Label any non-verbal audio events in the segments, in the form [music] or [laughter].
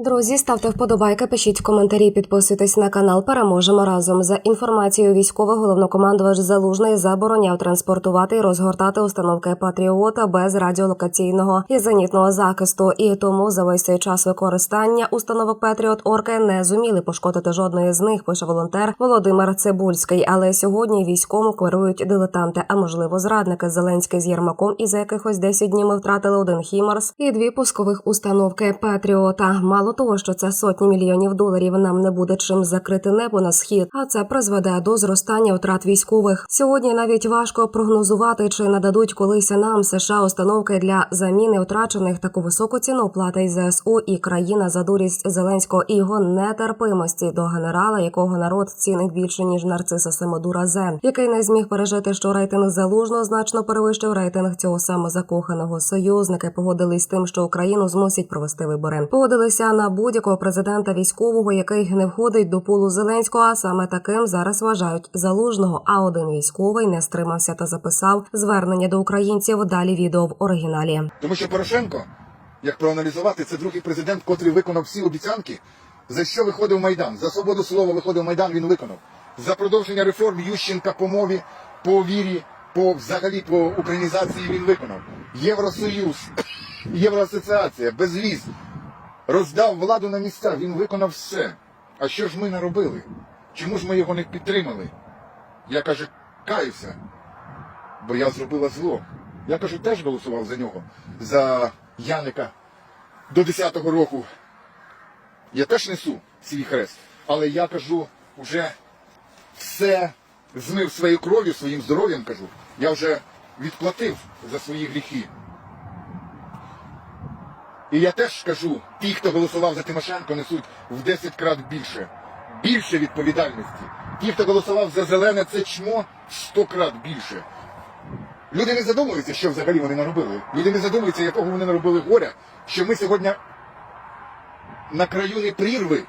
Друзі, ставте вподобайки, пишіть коментарі, підписуйтесь на канал. Переможемо разом. За інформацією військових, головнокомандувач Залужний забороняв транспортувати і розгортати установки Патріота без радіолокаційного і зенітного захисту. І тому за весь цей час використання установок Петріот Орки не зуміли пошкодити жодної з них. Пише волонтер Володимир Цибульський. Але сьогодні військовим керують дилетанти, а можливо зрадники Зеленський з Єрмаком. І за якихось 10 днів ми втратили один Хімарс і дві пускових установки Петріота. Мало того, що це сотні мільйонів доларів. Нам не буде чим закрити небо на схід, а це призведе до зростання втрат військових. Сьогодні навіть важко прогнозувати, чи нададуть колись нам США установки для заміни втрачених таку високу ціну платить ЗСУ і країна за дурість Зеленського і його нетерпимості до генерала, якого народ цінить більше ніж нарциса Семодура Зен, який не зміг пережити, що рейтинг залужно значно перевищив рейтинг цього самозакоханого союзники. Погодились з тим, що Україну змусять провести вибори. Погодилися на будь-якого президента військового, який не входить до пулу Зеленського. Саме таким зараз вважають залужного. А один військовий не стримався та записав звернення до українців. Далі відео в оригіналі. Тому що Порошенко, як проаналізувати, це другий президент, котрий виконав всі обіцянки, за що виходив Майдан. За свободу слова виходив Майдан, він виконав. За продовження реформ Ющенка по мові, по вірі, по взагалі по українізації він виконав. Євросоюз, [coughs] Євроасоціація, безвіз, роздав владу на місця, він виконав все. А що ж ми наробили? Чому ж ми його не підтримали? Я каже, каюся бо я зробила зло. Я кажу, теж голосував за нього, за Яника до 10-го року. Я теж несу свій хрест. Але я кажу, вже все змив своєю кров'ю, своїм здоров'ям кажу. Я вже відплатив за свої гріхи. І я теж кажу, ті, хто голосував за Тимошенко, несуть в 10 крат більше. Більше відповідальності. Ті, хто голосував за зелене, це чмо в 100 крат більше. Люди не задумуються, що взагалі вони наробили. Люди не задумуються, якого вони наробили горя, що ми сьогодні на краю не прірви,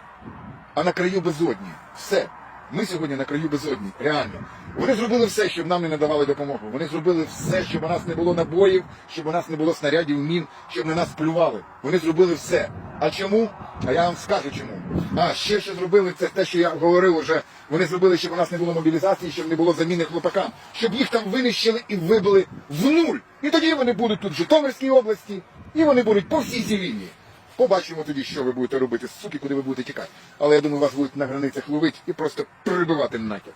а на краю безодні. Все. Ми сьогодні на краю безодні, реально. Вони зробили все, щоб нам не надавали допомогу. Вони зробили все, щоб у нас не було набоїв, щоб у нас не було снарядів, мін, щоб на нас плювали. Вони зробили все. А чому? А я вам скажу чому. А ще що зробили, це те, що я говорив уже. Вони зробили, щоб у нас не було мобілізації, щоб не було заміни хлопакам, щоб їх там винищили і вибили в нуль. І тоді вони будуть тут в Житомирській області, і вони будуть по всій цій лінії. Побачимо тоді, що ви будете робити, суки, куди ви будете тікати. Але я думаю, вас будуть на границях ловити і просто прибивати нахер.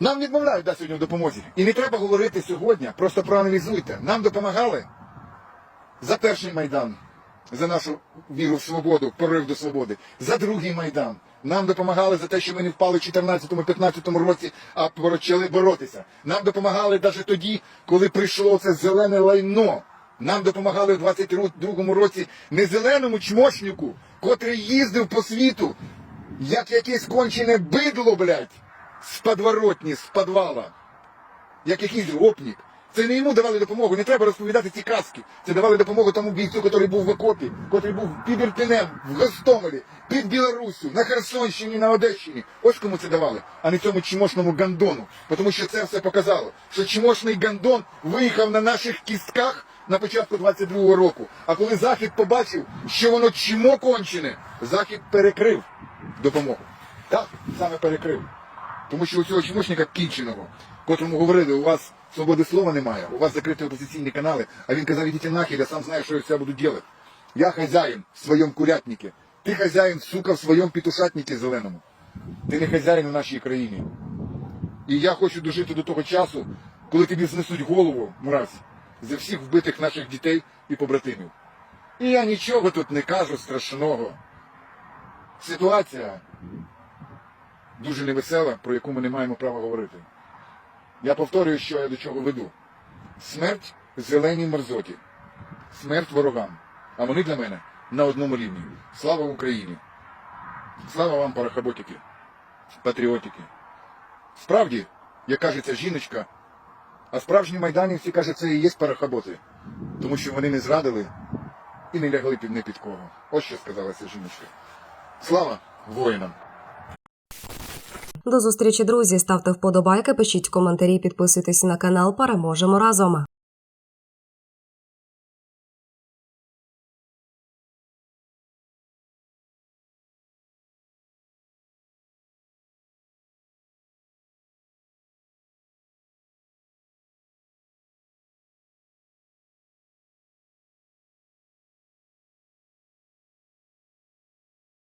Нам відмовляють да, сьогодні в допомозі. І не треба говорити сьогодні, просто проаналізуйте. Нам допомагали за перший майдан, за нашу віру в свободу, порив до свободи, за другий майдан. Нам допомагали за те, що ми не впали в 14-15 році, а почали боротися. Нам допомагали навіть тоді, коли прийшло це зелене лайно. Нам допомагали в 22-му році не зеленому котрий їздив по світу, як якесь кончене бидло, блядь, з подворотні, з підвала, як якийсь гопнік. Це не йому давали допомогу, не треба розповідати ці казки. Це давали допомогу тому бійцю, який був в окопі, який був під Ірпінем, в Гостомелі, під Білоруссю, на Херсонщині, на Одещині. Ось кому це давали, а не цьому чмошному гандону. Тому що це все показало, що чмошний гандон виїхав на наших кістках на початку 22-го року. А коли Захід побачив, що воно чмо кончене, Захід перекрив допомогу. Так, саме перекрив. Тому що у цього чмошника кінченого, котрому говорили, у вас свободи слова немає, у вас закриті опозиційні канали, а він казав, ідіть нахер, я сам знаю, що я все буду робити. Я хазяїн в своєму курятнике. Ти хазяїн, сука, в своєму петушатнике зеленому. Ти не хазяїн у нашій країні. І я хочу дожити до того часу, коли тобі знесуть голову, мразь, за всіх вбитих наших дітей і побратимів. І я нічого тут не кажу страшного. Ситуація дуже невесела, про яку ми не маємо права говорити. Я повторюю, що я до чого веду. Смерть зеленій мерзоті, смерть ворогам. А вони для мене на одному рівні. Слава Україні! Слава вам, парахаботики, патріотики. Справді, як каже ця жіночка, а справжні майданівці, каже, це і є парохоботи, тому що вони не зрадили і не лягли під не під кого. Ось що сказала ця жіночка. Слава воїнам! До зустрічі, друзі. Ставте вподобайки, пишіть коментарі, підписуйтесь на канал. Переможемо разом.